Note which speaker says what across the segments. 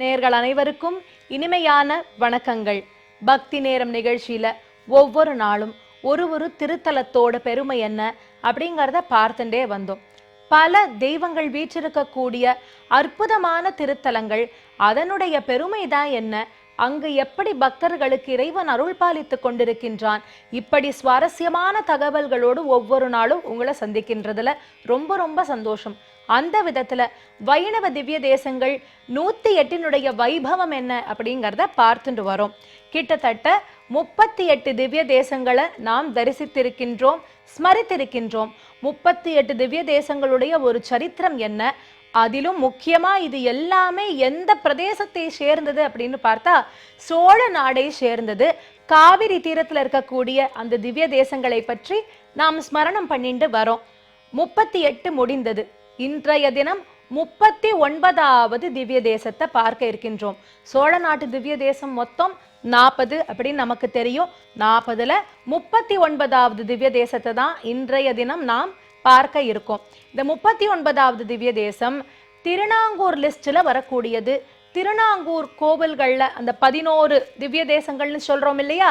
Speaker 1: நேர்கள் அனைவருக்கும் இனிமையான வணக்கங்கள். பக்தி நேரம் நிகழ்ச்சியில ஒவ்வொரு நாளும் ஒரு ஒரு திருத்தலத்தோட பெருமை என்ன அப்படிங்கிறத பார்த்துட்டே வந்தோம். பல தெய்வங்கள் வீற்றிருக்கக்கூடிய அற்புதமான திருத்தலங்கள் அதனுடைய பெருமை தான் என்ன? அங்கு எப்படி பக்தர்களுக்கு இறைவன் அருள் பாலித்து கொண்டிருக்கின்றான்? இப்படி சுவாரஸ்யமான தகவல்களோடு ஒவ்வொரு நாளும் உங்களை சந்திக்கின்றதுல ரொம்ப ரொம்ப சந்தோஷம். அந்த விதத்தில் வைணவ திவ்ய தேசங்கள் நூற்றி எட்டினுடைய வைபவம் என்ன அப்படிங்கிறத பார்த்துட்டு வரோம். கிட்டத்தட்ட முப்பத்தி எட்டு திவ்ய தேசங்களை நாம் தரிசித்திருக்கின்றோம் ஸ்மரித்திருக்கின்றோம். முப்பத்தி எட்டு திவ்ய தேசங்களுடைய ஒரு சரித்திரம் என்ன? அதிலும் முக்கியமா இது எல்லாமே எந்த பிரதேசத்தை சேர்ந்தது அப்படின்னு பார்த்தா சோழ நாடை சேர்ந்தது. காவிரி தீரத்துல இருக்கக்கூடிய அந்த திவ்ய தேசங்களை பற்றி நாம் ஸ்மரணம் பண்ணிட்டு வரோம். முப்பத்தி எட்டு முடிந்தது. இன்றைய தினம் முப்பத்தி ஒன்பதாவது திவ்ய தேசத்தை பார்க்க இருக்கின்றோம். சோழ நாட்டு திவ்ய தேசம் மொத்தம் நாற்பது அப்படின்னு நமக்கு தெரியும். நாற்பதுல முப்பத்தி ஒன்பதாவது திவ்ய தேசத்தை தான் இன்றைய தினம் நாம் பார்க்க இருக்கோம். இந்த முப்பத்தி ஒன்பதாவது திவ்ய தேசம் திருநாங்கூர் லிஸ்ட்ல வரக்கூடியது. திருநாங்கூர் கோவில்கள்ல அந்த பதினோரு திவ்ய தேசங்கள்னு சொல்றோம் இல்லையா?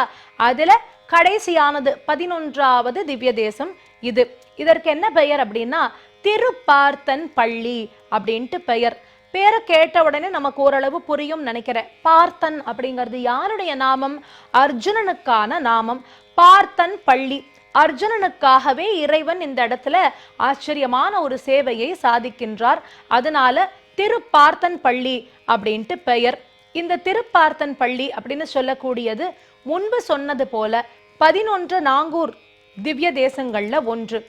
Speaker 1: அதுல கடைசியானது பதினொன்றாவது திவ்ய தேசம் இது. இதற்கு என்ன பெயர் அப்படின்னா திருப்பார்த்தன் பள்ளி அப்படின்ட்டு பெயர். பேரை கேட்ட உடனே நமக்கு ஓரளவு புரியும் நினைக்கிறேன். பார்த்தன் அப்படிங்கிறது யாருடைய நாமம்? அர்ஜுனனுக்கான நாமம். பார்த்தன் பள்ளி. அர்ஜுனனுக்காகவே இறைவன் இந்த இடத்துல ஆச்சரியமான ஒரு சேவையை சாதிக்கின்றார். அதனால திருப்பார்த்தன் பள்ளி அப்படின்ட்டு பெயர். இந்த திருப்பார்த்தன் பள்ளி அப்படின்னு சொல்லக்கூடியது முன்பு சொன்னது போல பதினொன்று நாங்கூர் திவ்ய தேசங்கள்ல ஒன்று.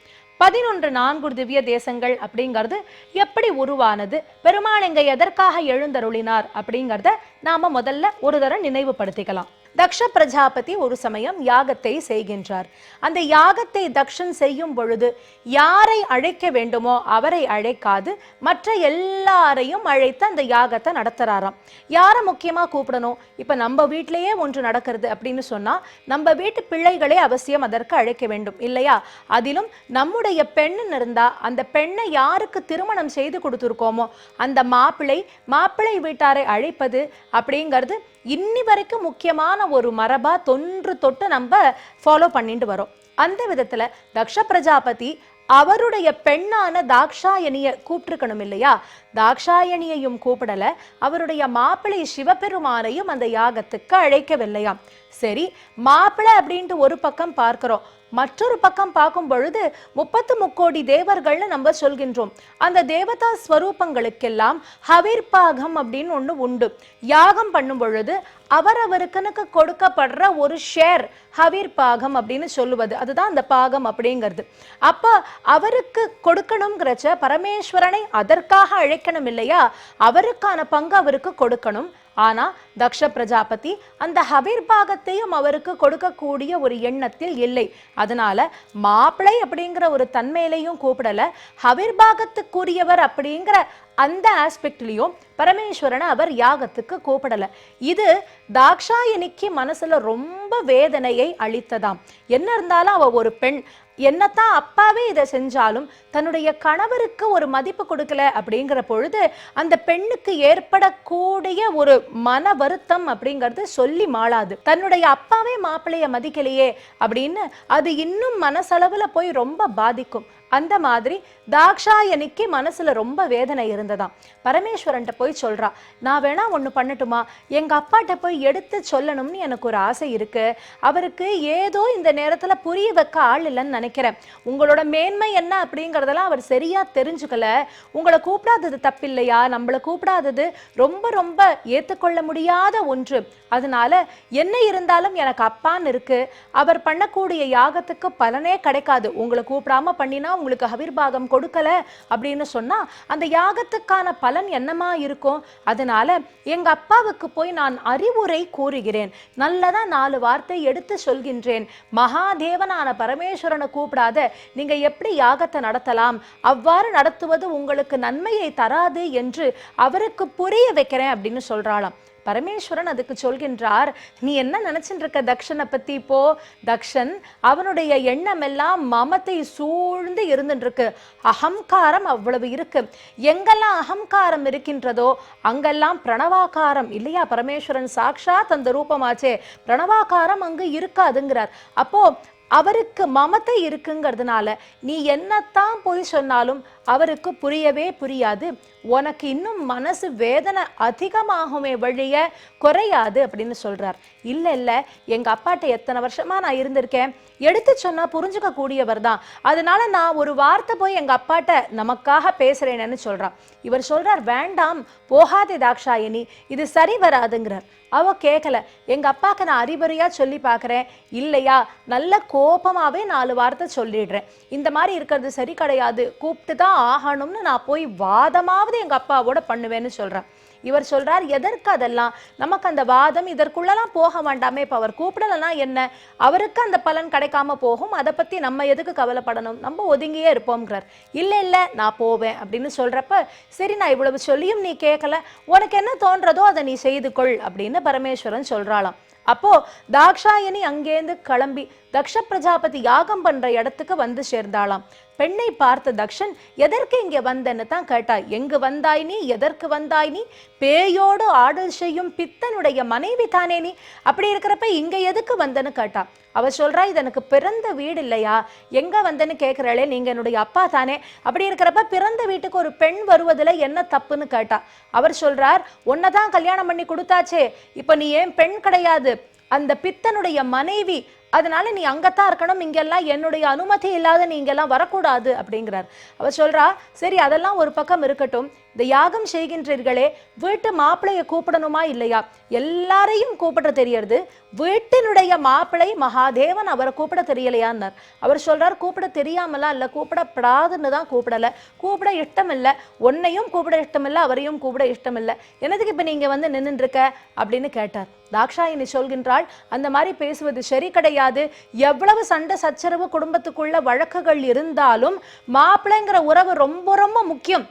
Speaker 1: பதினொன்று நான்கு திவ்ய தேசங்கள் அப்படிங்கிறது எப்படி உருவானது? பெருமாள் இங்க எதற்காக எழுந்தருளினார் அப்படிங்கிறத நாம முதல்ல ஒரு தடவை நினைவுபடுத்திக்கலாம். தக்ஷ பிரஜாபதி ஒரு சமயம் யாகத்தை செய்கின்றார். அந்த யாகத்தை தக்ஷன் செய்யும் பொழுது யாரை அழைக்க வேண்டுமோ அவரை அழைக்காது மற்ற எல்லாரையும் அழைத்து அந்த யாகத்தை நடத்துறாராம். யாரை முக்கியமா கூப்பிடணும்? இப்ப நம்ம வீட்டிலேயே ஒன்று நடக்கிறது அப்படின்னு சொன்னா நம்ம வீட்டு பிள்ளைகளே அவசியம் அதற்கு அழைக்க வேண்டும் இல்லையா? அதிலும் நம்முடைய பெண்ணுன்னு இருந்தா அந்த பெண்ணை யாருக்கு திருமணம் செய்து கொடுத்துருக்கோமோ அந்த மாப்பிள்ளை மாப்பிள்ளை வீட்டாரை அழைப்பது அப்படிங்கிறது இன்னி வரைக்கும் முக்கியமான ஒரு மரபா தொன்று தொட்டு நம்ம ஃபாலோ பண்ணிட்டு வரோம். அந்த விதத்துல தக்ஷ பிரஜாபதி அவருடைய பெண்ணான தாக்ஷாயணிய கூப்பிட்டுருக்கணும் இல்லையா? தாக்ஷாயணியையும் கூப்பிடல. அவருடைய மாப்பிள்ளை சிவபெருமானையும் அந்த யாகத்துக்கு அழைக்கவில்லையாம். சரி மாப்பிள்ளை அப்படின்ட்டு ஒரு பக்கம் பார்க்கிறோம். மற்றொரு பக்கம் பார்க்கும் பொழுது முப்பத்து முக்கோடி தேவர்கள்னு நம்ம சொல்கின்றோம். அந்த தேவதா ஸ்வரூபங்களுக்கெல்லாம் ஹவிர்பாகம் அப்படின்னு ஒண்ணு உண்டு. யாகம் பண்ணும் பொழுது அவரவருக்கனுக்கு கொடுக்கப்படுற ஒரு ஷேர் ஹவிர் பாகம் அப்படின்னு சொல்லுவது. அதுதான் அந்த பாகம் அப்படிங்கிறது. அப்போ அவருக்கு கொடுக்கணுங்கிறச்ச பரமேஸ்வரனை அதற்காக அழைக்கணும் இல்லையா? அவருக்கான பங்கு அவருக்கு கொடுக்கணும். ஆனா தக்ஷ பிரஜாபதி அந்த ஹவிர் பாகத்தையும் அவருக்கு கொடுக்கக்கூடிய ஒரு எண்ணத்தில் இல்லை. அதனால மாப்பிளை அப்படிங்கிற ஒரு தன்மையிலையும் கூப்பிடல. ஹவிர் பாகத்துக்குரியவர் அப்படிங்கிற அந்த ஆஸ்பெக்ட்லயும் பரமேஸ்வரனை அவர் யாகத்துக்கு கூப்பிடல. இது தாக்ஷாயணிக்கு மனசுல ரொம்ப வேதனையை அளித்ததாம். என்ன இருந்தாலும் அவ ஒரு பெண். என்னத்தான் அப்பாவே இதை செஞ்சாலும் தன்னுடைய கணவருக்கு ஒரு மதிப்பு கொடுக்கல அப்படிங்கிற பொழுது அந்த பெண்ணுக்கு ஏற்படக்கூடிய ஒரு மன வருத்தம் அப்படிங்கிறது சொல்லி மாளாது. தன்னுடைய அப்பாவே மாப்பிள்ளைய மதிக்கலையே அப்படின்னு அது இன்னும் மனசளவுல போய் ரொம்ப பாதிக்கும். அந்த மாதிரி தாக்ஷாயனிக்கு மனசுல ரொம்ப வேதனை இருந்ததாம். பரமேஸ்வரன்ட்ட போய் சொல்றா நான் வேணா ஒன்று பண்ணட்டுமா? எங்க அப்பாட்ட போய் எடுத்து சொல்லணும்னு எனக்கு ஒரு ஆசை இருக்கு. அவருக்கு ஏதோ இந்த நேரத்துல புரிய வைக்க ஆள் இல்லைன்னு நினைக்கிறேன். உங்களோட மேன்மை என்ன அப்படிங்கறதெல்லாம் அவர் சரியா தெரிஞ்சுக்கல. உங்களை கூப்பிடாதது தப்பில்லையா? நம்மளை கூப்பிடாதது ரொம்ப ரொம்ப ஏத்துக்கொள்ள முடியாத ஒன்று. அதனால என்ன இருந்தாலும் எனக்கு அப்பான்னு இருக்கு. அவர் பண்ணக்கூடிய யாகத்துக்கு பலனே கிடைக்காது. உங்களை கூப்பிடாம பண்ணினா உங்களுக்கு ஹவிர்பாகம் கொடுக்கல அப்படின்னு சொன்னா அந்த யாகத்துக்கான பலன் என்னமா இருக்கும்? அதனால எங்க அப்பாவுக்கு போய் நான் அறிவுரை கூறுகிறேன். நல்லதா நாலு வார்த்தை எடுத்து சொல்கின்றேன். மகாதேவனான பரமேஸ்வரனை கூப்பிடாத நீங்க எப்படி யாகத்தை நடத்தலாம்? அவ்வாறு நடத்துவது உங்களுக்கு நன்மையை தராது என்று அவருக்கு புரிய வைக்கிறேன் அப்படின்னு சொல்றாளாம். பரமேஸ்வரன் அதுக்கு சொல்கின்றார் நீ என்ன நினைச்சிட்டு இருக்க தக்ஷனை பத்தி இப்போ? தக்ஷன் அவனுடைய எண்ணம் எல்லாம் மமத்தை சூழ்ந்து இருந்துருக்கு அகங்காரம் அவ்வளவு இருக்கு. எங்கெல்லாம் அகங்காரம் இருக்கின்றதோ அங்கெல்லாம் பிரணவாகாரம். இல்லையா பரமேஸ்வரன்? சாக்ஷாத் அந்த ரூபமாச்சே. பிரணவாகாரம் அங்கு இருக்காதுங்கிறார். அப்போ அவருக்கு மமத்தை இருக்குங்கிறதுனால நீ என்னத்தான் போய் சொன்னாலும் அவருக்கு புரியவே புரியாது. உனக்கு இன்னும் மனசு வேதனை அதிகமாகுமே வழிய குறையாது அப்படின்னு சொல்றார். இல்லை இல்லை எங்கள் அப்பாட்ட எத்தனை வருஷமா நான் இருந்திருக்கேன்? எடுத்து சொன்னால் புரிஞ்சுக்க கூடியவர் தான். அதனால நான் ஒரு வார்த்தை போய் எங்கள் அப்பாட்ட நமக்காக பேசுறேன்னு சொல்கிறான் இவர் சொல்றார் வேண்டாம் போகாதே தாக்ஷாயினி இது சரி வராதுங்கிறார். அவ கேட்கல எங்கள் அப்பாவுக்கு நான் அறிவுரையாக சொல்லி பார்க்குறேன் இல்லையா நல்ல கோபமாகவே நாலு வார்த்தை சொல்லிடுறேன். இந்த மாதிரி இருக்கிறது சரி கிடையாது. கூப்பிட்டு தான் ஆகணும்னு நான் போய் வாதமாவது எங்க அப்பாவோட பண்ணுவேன்னு சொல்றேன். இவர் சொல்றார் எதற்கு அதெல்லாம்? நமக்கு அந்த வாதம் இதற்குள்ளெல்லாம் போக வேண்டாமே இப்போ அவர் கூப்பிடலன்னா என்ன? அவருக்கு அந்த பலன் கிடைக்காம போகும். அதை பத்தி நம்ம எதுக்கு கவலைப்படணும்? நம்ம ஒதுங்கியே இருப்போம்ங்கிறார். இல்ல இல்ல நான் போவேன் அப்படின்னு சொல்றப்ப சரி நான் இவ்வளவு சொல்லியும் நீ கேட்கல உனக்கு என்ன தோன்றதோ அதை நீ செய்து கொள் அப்படின்னு பரமேஸ்வரன் சொல்றாளாம். அப்போ தாக்ஷாயணி அங்கேருந்து கிளம்பி தக்ஷ பிரஜாபதி யாகம் பண்ற இடத்துக்கு வந்து சேர்ந்தாளாம். பெண்ணை பார்த்த தக்ஷன் எதற்கு இங்கே வந்தன்னு தான் கேட்டா எங்கு வந்தாய் நீ? எதற்கு வந்தாய் நீ? பேயோடு ஆடல் செய்யும் பித்தனுடைய மனைவி தானே நீ? அப்படி இருக்கிறப்ப இங்கே எதுக்கு வந்தன்னு கேட்டா. அவ சொல்றா இது எனக்கு பிறந்த வீடு இல்லையா? எங்க வந்தன்னு கேட்கிறாளே நீங்க என்னுடைய அப்பா தானே? அப்படி இருக்கிறப்ப பிறந்த வீட்டுக்கு ஒரு பெண் வருவதில் என்ன தப்புன்னு கேட்டா. அவர் சொல்றார் உன்னதான் கல்யாணம் பண்ணி கொடுத்தாச்சே. இப்போ நீ ஏன் பெண் கிடையாது? அந்த பித்தனுடைய மனைவி அதனால நீ அங்கத்தான் இருக்கணும் இங்கெல்லாம் என்னுடைய அனுமதி இல்லாத நீ இங்கெல்லாம் வரக்கூடாது அப்படிங்கிறார். அவர் சொல்றா சரி அதெல்லாம் ஒரு பக்கம் இருக்கட்டும். இந்த யாகம் செய்கின்றீர்களே வீட்டு மாப்பிளைய கூப்பிடணுமா இல்லையா? எல்லாரையும் கூப்பிட தெரியறது. வீட்டினுடைய மாப்பிளை மகாதேவன் அவரை கூப்பிட தெரியலையான்னார். அவர் சொல்றார் கூப்பிட தெரியாமலாம் இல்லை கூப்பிடப்படாதுன்னு தான் கூப்பிடலை. கூப்பிட இஷ்டம் இல்ல உன்னையும் கூப்பிட இஷ்டம் அவரையும் கூப்பிட இஷ்டம் இல்ல என்னதுக்கு இப்போ நீங்கள் வந்து நின்றுருக்க அப்படின்னு கேட்டார். தாக்ஷாயினி சொல்கின்றாள் அந்த மாதிரி பேசுவது சரி கிடையாது. எவ்வளவு சண்டை சச்சரவு குடும்பத்துக்குள்ள வழக்குகள் இருந்தாலும் மாப்பிள்ளைங்கிற உறவு ரொம்ப ரொம்ப முக்கியம்.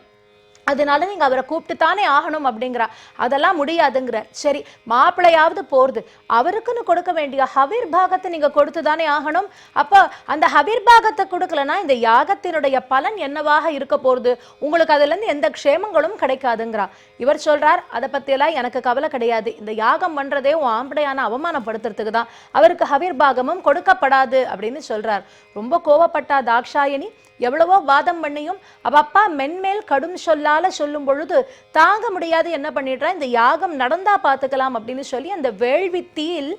Speaker 1: அதனால நீங்கள் அவரை கூப்பிட்டு தானே ஆகணும் அப்படிங்கிறா. அதெல்லாம் முடியாதுங்கிற. சரி மாப்பிள்ளையாவது போகிறது அவருக்குன்னு கொடுக்க வேண்டிய ஹவிர் பாகத்தை நீங்கள் கொடுத்து தானே ஆகணும். அப்போ அந்த ஹவிர் பாகத்தை கொடுக்கலனா இந்த யாகத்தினுடைய பலன் என்னவாக இருக்க போகிறது உங்களுக்கு அதுலேருந்து எந்த க்ஷேமங்களும் கிடைக்காதுங்கிறா. இவர் சொல்கிறார் அதை பற்றியெல்லாம் எனக்கு கவலை கிடையாது. இந்த யாகம் பண்ணுறதே உன் ஆம்படையான அவமானப்படுத்துறதுக்கு தான். அவருக்கு ஹவிர் பாகமும் கொடுக்கப்படாது. அப்படின்னு சொல்கிறார் ரொம்ப கோவப்பட்டா தாக்ஷாயணி. எவ்வளவோ வாதம் பண்ணியும் அவ அப்பா மென்மேல் கடும் சொல்லால சொல்லும் பொழுது தாங்க முடியாது என்ன பண்ணிடுறா? இந்த யாகம் நடந்தா பார்த்துக்கலாம் அப்படின்னு சொல்லி அந்த வேள்வி தீயில்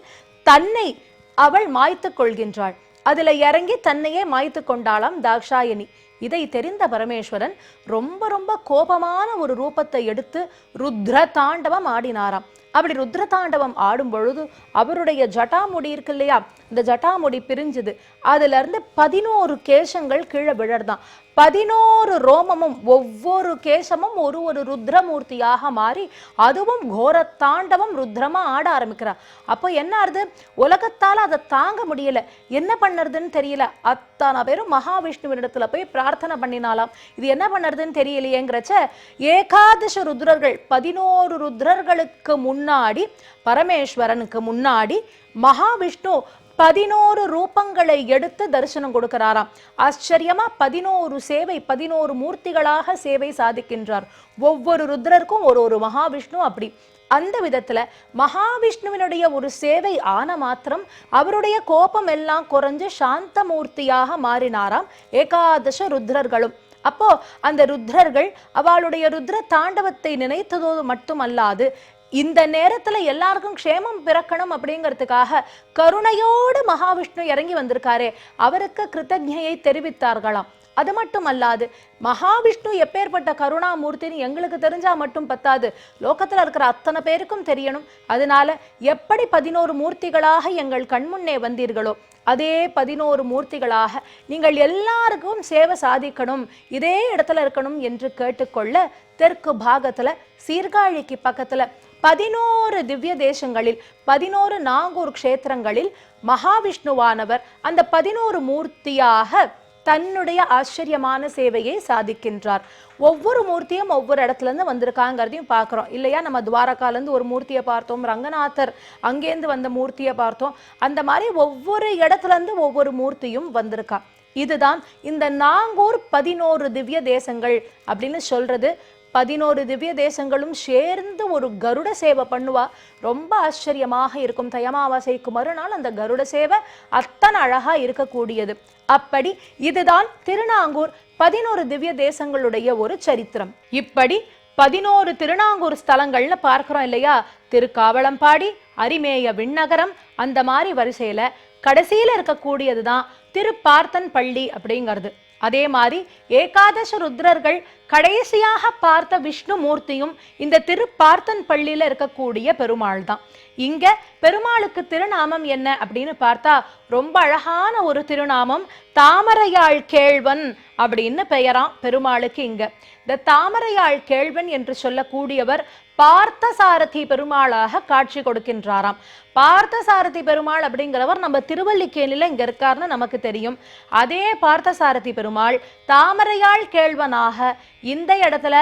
Speaker 1: தன்னை அவள் மாய்த்து கொள்கின்றாள். அதுல இறங்கி தன்னையே மாய்த்து கொண்டாளாம் தாக்ஷாயணி. இதை தெரிந்த பரமேஸ்வரன் ரொம்ப ரொம்ப கோபமான ஒரு ரூபத்தை எடுத்து ருத்ர தாண்டவம் ஆடினாராம். அப்படி ருத்ரதாண்டவம் ஆடும் பொழுது அவருடைய ஜட்டாமுடி இருக்கு இல்லையா? இந்த ஜட்டாமுடி பிரிஞ்சுது. அதுல இருந்து பதினோரு கேசங்கள் கீழே விழறதாம். பதினோரு ரோமமும் ஒவ்வொரு கேசமும் ஒரு ஒரு ருத்ரமூர்த்தியாக மாறி அதுவும் கோர தாண்டவம் ருத்ரமா ஆட ஆரம்பிக்கிறார் அப்போ என்ன ஆறுது? உலகத்தால் அதை தாங்க முடியல. என்ன பண்ணுறதுன்னு தெரியல. அத்தனை பேரும் மகாவிஷ்ணுவினிடத்துல போய் பிரார்த்தனை பண்ணினாலாம் இது என்ன பண்ணுறதுன்னு தெரியலையேங்கிறச்ச ஏகாதச ருத்ரர்கள் பதினோரு ருத்ரர்களுக்கு முன்னாடி பரமேஸ்வரனுக்கு முன்னாடி மகாவிஷ்ணு பதினோரு ரூபங்களை எடுத்து தரிசனம் கொடுக்கிறாராம். ஆச்சரியமா பதினோரு சேவை பதினோரு மூர்த்திகளாக சேவை சாதிக்கின்றார். ஒவ்வொரு ருத்ரருக்கும் ஒரு ஒரு மகாவிஷ்ணு அப்படி. அந்த விதத்துல மகாவிஷ்ணுவினுடைய ஒரு சேவை ஆன மாத்திரம் அவருடைய கோபம் எல்லாம் குறைஞ்சு சாந்த மூர்த்தியாக மாறினாராம் ஏகாதச ருத்ரர்களும். அப்போ அந்த ருத்ரர்கள் அவளுடைய ருத்ர தாண்டவத்தை நினைத்ததோடு மட்டுமல்லாது இந்த நேரத்துல எல்லாருக்கும் க்ஷேமம் பிறக்கணும் அப்படிங்கிறதுக்காக கருணையோடு மகாவிஷ்ணு இறங்கி வந்திருக்காரே அவருக்கு கிருத்தஜையை தெரிவித்தார்களாம். அது மட்டும் அல்லாது மகாவிஷ்ணு எப்பேற்பட்ட கருணாமூர்த்தின்னு எங்களுக்கு தெரிஞ்சா மட்டும் பத்தாது. லோகத்துல இருக்கிற அத்தனை பேருக்கும் தெரியணும். அதனால எப்படி பதினோரு மூர்த்திகளாக எங்கள் கண்முன்னே வந்தீர்களோ அதே பதினோரு மூர்த்திகளாக நீங்கள் எல்லாருக்கும் சேவை சாதிக்கணும் இதே இடத்துல இருக்கணும் என்று கேட்டுக்கொள்ள தெற்கு பாகத்துல சீர்காழிக்கு பக்கத்துல பதினோரு திவ்ய தேசங்களில் பதினோரு நாங்கூர் க்ஷேத்திரங்களில் மகாவிஷ்ணுவானவர் அந்த பதினோரு மூர்த்தியாக தன்னுடைய ஆச்சரியமான சேவையை சாதிக்கின்றார். ஒவ்வொரு மூர்த்தியும் ஒவ்வொரு இடத்துல இருந்து வந்திருக்காங்கிறதையும் பார்க்குறோம் இல்லையா? நம்ம துவாரகாலேருந்து ஒரு மூர்த்தியை பார்த்தோம் ரங்கநாதர் அங்கேருந்து வந்த மூர்த்தியை பார்த்தோம். அந்த மாதிரி ஒவ்வொரு இடத்துல இருந்து ஒவ்வொரு மூர்த்தியும் வந்திருக்கா. இதுதான் இந்த நாங்கூர் பதினோரு திவ்ய தேசங்கள் அப்படின்னு சொல்றது. பதினோரு திவ்ய தேசங்களும் சேர்ந்து ஒரு கருட சேவை பண்ணுவா. ரொம்ப ஆச்சரியமாக இருக்கும் தயமாவாசைக்கு மறுநாள் அந்த கருட சேவை அத்தனை அழகா இருக்கக்கூடியது. அப்படி இதுதான் திருநாங்கூர் பதினோரு திவ்ய தேசங்களுடைய ஒரு சரித்திரம். இப்படி பதினோரு திருநாங்கூர் ஸ்தலங்கள்னு பார்க்குறோம் இல்லையா? திருக்காவளம்பாடி அரிமேய விண்ணகரம் அந்த மாதிரி வரிசையில் கடைசியில் இருக்கக்கூடியது தான் திருப்பார்த்தன் பள்ளி அப்படிங்கிறது. அதே மாதிரி ஏகாதச ருத்ரர்கள் கடைசியாக பார்த்த விஷ்ணு மூர்த்தியும் இந்த திருப்பார்த்தன் பள்ளியில இருக்கக்கூடிய பெருமாள் தான் இங்க பெருமாளுக்கு திருநாமம் என்ன அப்படின்னு பார்த்தா ரொம்ப அழகான ஒரு திருநாமம் தாமரையாள் கேழ்வன் அப்படின்னு பெயராம் பெருமாளுக்கு இங்க. இந்த தாமரையாள் கேழ்வன் என்று சொல்லக்கூடியவர் பார்த்தசாரதி பெருமாளாக காட்சி கொடுக்கின்றாராம். பார்த்தசாரதி பெருமாள் அப்படிங்கிறவர் நம்ம திருவல்லிக்கேணியில் இங்க இருக்காருன்னு நமக்கு தெரியும். அதே பார்த்தசாரதி பெருமாள் தாமரையால் கேழ்வனாக இந்த இடத்துல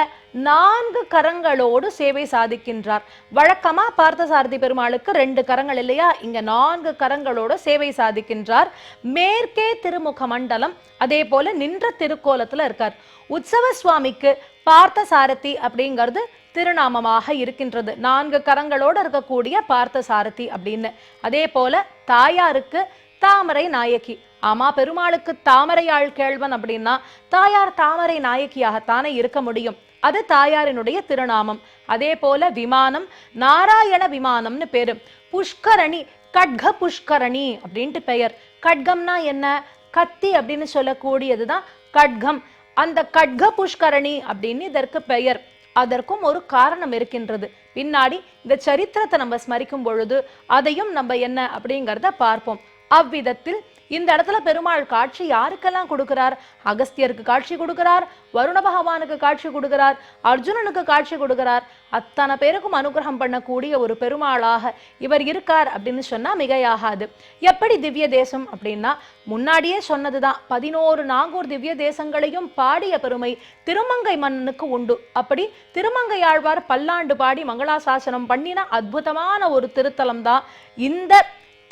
Speaker 1: நான்கு கரங்களோடு சேவை சாதிக்கின்றார். வழக்கமாக பார்த்தசாரதி பெருமாளுக்கு ரெண்டு கரங்கள் இல்லையா? இங்க நான்கு கரங்களோடு சேவை சாதிக்கின்றார். மேற்கே திருமுக மண்டலம் அதே போல நின்ற திருக்கோலத்தில் இருக்கார். உற்சவ சுவாமிக்கு பார்த்தசாரதி அப்படிங்கிறது திருநாமமாக இருக்கின்றது. நான்கு கரங்களோடு இருக்கக்கூடிய பார்த்தசாரதி அப்படின்னு. அதே போல தாயாருக்கு தாமரை நாயகி. ஆமா பெருமாளுக்கு தாமரையாள் கேழ்வன் அப்படின்னா தாயார் தாமரை நாயகியாகத்தானே இருக்க முடியும். அது தாயாரினுடைய திருநாமம். அதே போல விமானம் நாராயண விமானம்னு பேரு. புஷ்கரணி கட்க புஷ்கரணி அப்படின்ட்டு பெயர். கட்கம்னா என்ன? கத்தி அப்படின்னு சொல்லக்கூடியதுதான் கட்கம். அந்த கட்க புஷ்கரணி அப்படின்னு இதற்கு பெயர். அதற்கும் ஒரு காரணம் இருக்கின்றது. பின்னாடி இந்த சரித்திரத்தை நம்ம ஸ்மரிக்கும் பொழுது அதையும் நம்ம என்ன அப்படிங்கிறத பார்ப்போம். அவ்விதத்தில் இந்த இடத்துல பெருமாள் காட்சி யாருக்கெல்லாம் கொடுக்கிறார்? அகஸ்தியருக்கு காட்சி கொடுக்கிறார் வருண பகவானுக்கு காட்சி கொடுக்கிறார் அர்ஜுனனுக்கு காட்சி கொடுக்கிறார். அத்தனை பேருக்கும் அனுகிரகம் பண்ணக்கூடிய ஒரு பெருமாளாக இவர் இருக்கார் அப்படின்னு சொன்னா மிகையாகாது. எப்படி திவ்ய தேசம் அப்படின்னா முன்னாடியே சொன்னதுதான் பதினோரு நாங்கூர் திவ்ய தேசங்களையும் பாடிய பெருமை திருமங்கை மன்னனுக்கு உண்டு. அப்படி திருமங்கை ஆழ்வார் பல்லாண்டு பாடி மங்களாசாசனம் பண்ணின அற்புதமான ஒரு திருத்தலம் தான் இந்த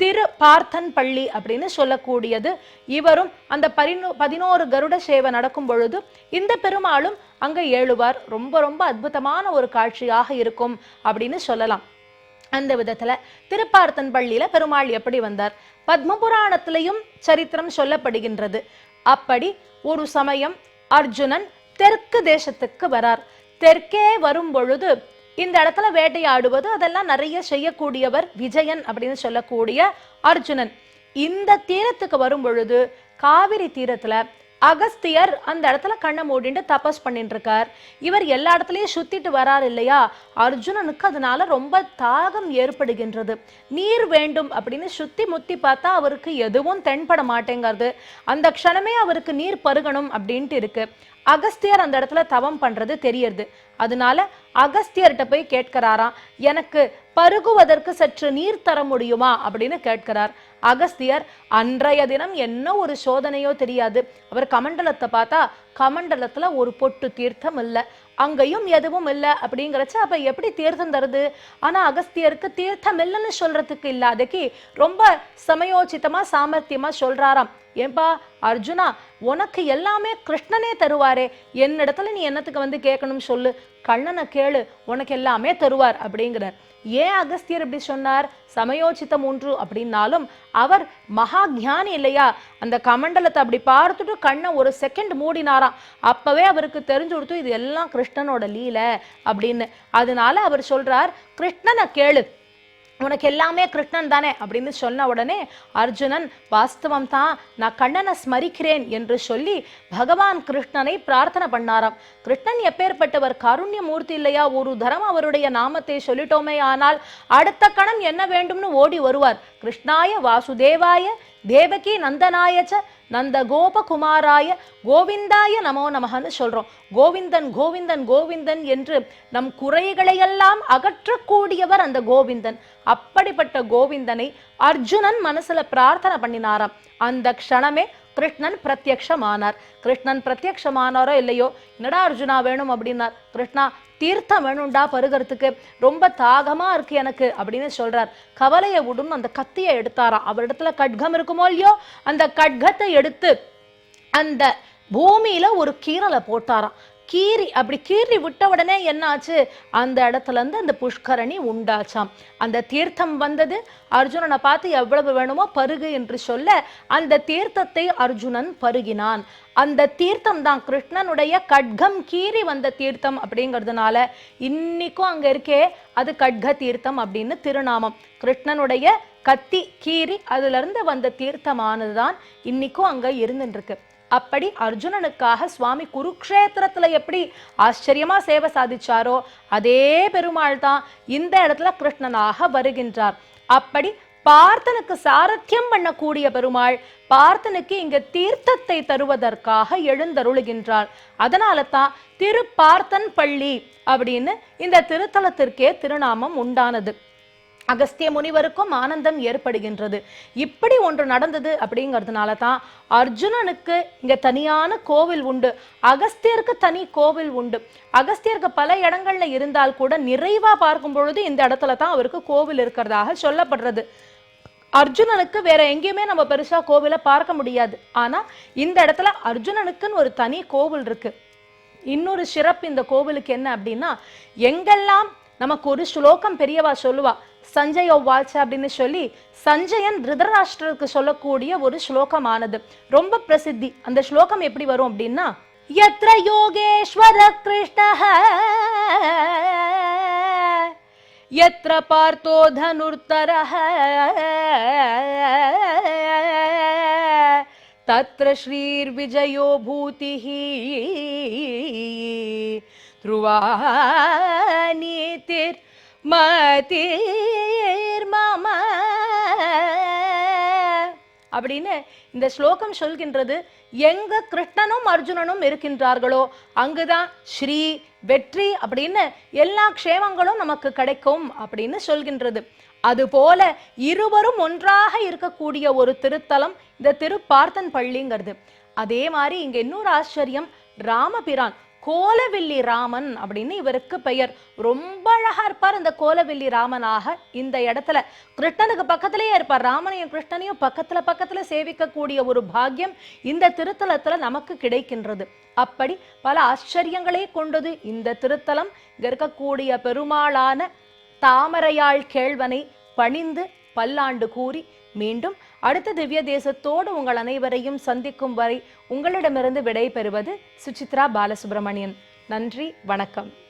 Speaker 1: திரு பார்த்தன் பள்ளி அப்படின்னு சொல்லக்கூடியது. இவரும் அந்த பதினோ பதினோரு கருட சேவை நடக்கும் பொழுது இந்த பெருமாளும் அங்க ஏழுவார். ரொம்ப ரொம்ப அற்புதமான ஒரு காட்சியாக இருக்கும் அப்படின்னு சொல்லலாம். அந்த விதத்துல திருப்பார்த்தன் பள்ளியில பெருமாள் எப்படி வந்தார்? பத்மபுராணத்திலையும் சரித்திரம் சொல்லப்படுகின்றது. அப்படி ஒரு சமயம் அர்ஜுனன் தெற்கு தேசத்துக்கு வரார். தெற்கே வரும் பொழுது இந்த இடத்துல வேட்டையாடுவது அதெல்லாம் நிறைய செய்யக்கூடியவர் விஜயன் அப்படின்னு சொல்லக்கூடிய அர்ஜுனன். இந்த தீரத்துக்கு வரும் பொழுது காவிரி தீரத்துல அகஸ்தியர் அந்த இடத்துல கண்ணை மூடிட்டு தபஸ் பண்ணிட்டு இருக்கார் இவர் எல்லா இடத்துலயும் சுத்திட்டு வரார் இல்லையா? அர்ஜுனனுக்கு அதனால ரொம்ப தாகம் ஏற்படுகின்றது. நீர் வேண்டும் அப்படின்னு சுத்தி முத்தி பார்த்தா அவருக்கு எதுவும் தென்பட மாட்டேங்கிறது. அந்த க்ஷணமே அவருக்கு நீர் பருகணும் அப்படின்ட்டு இருக்கு. அகஸ்தியர் அந்த இடத்துல தவம் பண்றது தெரியறது. அதனால அகஸ்தியர்கிட்ட போய் கேட்கிறாராம் எனக்கு பருகுவதற்கு சற்று நீர் தர முடியுமா? அப்படின்னு கேட்கிறார். அகஸ்தியர் அன்றைய தினம் என்ன ஒரு சோதனையோ தெரியாது. அவர் கமண்டலத்தை பார்த்தா கமண்டலத்துல ஒரு பொட்டு தீர்த்தம் இல்லை. அங்கேயும் எதுவும் இல்லை அப்படிங்கிறச்ச அப்போ எப்படி தீர்த்தம் தருது? ஆனால் அகஸ்தியருக்கு தீர்த்தம் இல்லைன்னு சொல்கிறதுக்கு இல்லாதக்கு ரொம்ப சமயோச்சிதமாக சாமர்த்தியமாக சொல்கிறாராம் ஏன்பா அர்ஜுனா உனக்கு எல்லாமே கிருஷ்ணனே தருவாரே. என்னிடத்துல நீ என்னத்துக்கு வந்து கேட்கணும்னு சொல்லு. கண்ணனை கேளு. உனக்கு எல்லாமே தருவார் அப்படிங்கிறார். ஏன் அகஸ்தியர் இப்படி சொன்னார்? சமயோசித்தம் ஒன்று அப்படின்னாலும் அவர் மகா ஞானி இல்லையா? அந்த கமண்டலத்தை அப்படி பார்த்துட்டு கண்ணை ஒரு செகண்ட் மூடினாராம். அப்பவே அவருக்கு தெரிஞ்சு கொடுத்து இது எல்லாம் கிருஷ்ணனோட லீலை அப்படின்னு. அதனால அவர் சொல்றார் கிருஷ்ணனை கேளு. உனக்கு எல்லாமே கிருஷ்ணன் தானே அப்படின்னு சொன்ன உடனே அர்ஜுனன் வாஸ்தவம் தான் நான் கண்ணனை ஸ்மரிக்கிறேன் என்று சொல்லி பகவான் கிருஷ்ணனை பிரார்த்தனை பண்ணாராம். கிருஷ்ணன் எப்பேற்பட்டவர்? கருண்ய மூர்த்தி இல்லையா? ஒரு தரம் அவருடைய நாமத்தை சொல்லிட்டோமே ஆனால் அடுத்த கணம் என்ன வேண்டும்னு ஓடி வருவார். கிருஷ்ணாய வாசுதேவாய தேவகி நந்தனாயச்ச நந்த கோபகுமாராய கோவிந்தாய நமோ நமகன்னு சொல்கிறோம் கோவிந்தன் கோவிந்தன் கோவிந்தன் என்று நம் குறைகளையெல்லாம் அகற்றக்கூடியவர் அந்த கோவிந்தன். அப்படிப்பட்ட கோவிந்தனை அர்ஜுனன் மனசில் பிரார்த்தனை பண்ணினாராம். அந்த க்ஷணமே கிருஷ்ணன் பிரத்யக்ஷமானார். கிருஷ்ணன் பிரத்யக்ஷமானாரோ இல்லையோ? என்னடா அர்ஜுனா வேணும் அப்படின்னார். கிருஷ்ணா தீர்த்தம் வேணும்டா பருகிறதுக்கு. ரொம்ப தாகமா இருக்கு எனக்கு அப்படின்னு சொல்கிறார் கவலையை விடும் அந்த கத்தியை எடுத்தாராம். அவரிடத்துல கட்கம் இருக்குமோ இல்லையோ? அந்த கட்கத்தை எடுத்து அந்த பூமியில ஒரு கீறலை போட்டாராம். கீறி அப்படி கீறி விட்ட உடனே என்னாச்சு? அந்த இடத்துல இருந்து அந்த புஷ்கரணி உண்டாச்சாம். அந்த தீர்த்தம் வந்தது. அர்ஜுனனை பார்த்து எவ்வளவு வேணுமோ பருகு என்று சொல்ல அந்த தீர்த்தத்தை அர்ஜுனன் பருகினான். அந்த தீர்த்தம் தான் கிருஷ்ணனுடைய கட்கம் கீறி வந்த தீர்த்தம் அப்படிங்கிறதுனால இன்னைக்கும் அங்க இருக்கே அது கட்க தீர்த்தம் அப்படின்னு திருநாமம். கிருஷ்ணனுடைய கத்தி கீறி அதுல இருந்து வந்த தீர்த்தமானதுதான் இன்னைக்கும் அங்க இருந்துருக்கு அப்படி அர்ஜுனனுக்காக சுவாமி குருக்ஷேத்திரத்துல எப்படி ஆச்சரியமா சேவை சாதிச்சாரோ அதே பெருமாள் தான் இந்த இடத்துல கிருஷ்ணனாக வருகின்றார். அப்படி பார்த்தனுக்கு சாரத்தியம் பண்ணக்கூடிய பெருமாள் பார்த்தனுக்கு இங்க தீர்த்தத்தை தருவதற்காக எழுந்தருளுகின்றார். அதனால தான் திருப்பார்த்தன் பள்ளி அப்படின்னு இந்த திருத்தலத்திற்கே திருநாமம் உண்டானது. அகஸ்திய முனிவருக்கும் ஆனந்தம் ஏற்படுகின்றது. இப்படி ஒன்று நடந்தது அப்படிங்கிறதுனால தான் அர்ஜுனனுக்கு இங்கே தனியான கோவில் உண்டு. அகஸ்தியருக்கு தனி கோவில் உண்டு. அகஸ்தியருக்கு பல இடங்கள்ல இருந்தால் கூட நிறைவாக பார்க்கும் பொழுது இந்த இடத்துல தான் அவருக்கு கோவில் இருக்கிறதாக சொல்லப்படுறது. அர்ஜுனனுக்கு வேற எங்கேயுமே நம்ம பெருசா கோவிலை பார்க்க முடியாது. ஆனா இந்த இடத்துல அர்ஜுனனுக்குன்னு ஒரு தனி கோவில் இருக்கு. இன்னொரு சிறப்பு இந்த கோவிலுக்கு என்ன அப்படின்னா எங்கெல்லாம் நமக்கு ஒரு ஸ்லோகம் பெரியவா சொல்லுவா சஞ்சய வாச்ச அப்படின்னு சொல்லி சஞ்சயன் திருதராஷ்டிரருக்கு சொல்லக்கூடிய ஒரு ஸ்லோகமானது ரொம்ப பிரசித்தி அந்த ஸ்லோகம் எப்படி வரும் அப்படின்னா யத்ர யோகேஸ்வர கிருஷ்ண यत्र पार्थो धनुर्तरः तत्र श्रीर्विजयो மதீர் மம. அப்படின்னு இந்த ஸ்லோகம் சொல்கின்றது. எங்க கிருஷ்ணனும் அர்ஜுனனும் இருக்கின்றார்களோ அங்குதான் ஸ்ரீ வெற்றி அப்படின்னு எல்லா க்ஷேமங்களும் நமக்கு கிடைக்கும் அப்படின்னு சொல்கின்றது. அதுபோல இருவரும் ஒன்றாக இருக்கக்கூடிய ஒரு திருத்தலம் இந்த திருப்பார்த்தன் பள்ளிங்கிறது. அதே மாதிரி இங்க இன்னொரு ஆச்சரியம் ராமபிரான். கோலவில்லி ராமன் அப்படின்னு இவருக்கு பெயர். ரொம்ப அழகா இருப்பார் இந்த கோலவில்லி ராமனாக இந்த இடத்துல. கிருஷ்ணனுக்கு பக்கத்திலேயே இருப்பார். ராமனையும் கிருஷ்ணனையும் பக்கத்துல பக்கத்துல சேவிக்கக்கூடிய ஒரு பாக்கியம் இந்த திருத்தலத்துல நமக்கு கிடைக்கின்றது. அப்படி பல ஆச்சரியங்களே கொண்டது இந்த திருத்தலம். இங்க இருக்கக்கூடிய பெருமாளான தாமரையாள் கேழ்வனை பணிந்து பல்லாண்டு கூறி மீண்டும் அடுத்த திவ்ய தேசத்தோடு உங்கள் அனைவரையும் சந்திக்கும் வரை உங்களிடமிருந்து விடை பெறுவது சுசித்ரா பாலசுப்ரமணியன். நன்றி வணக்கம்.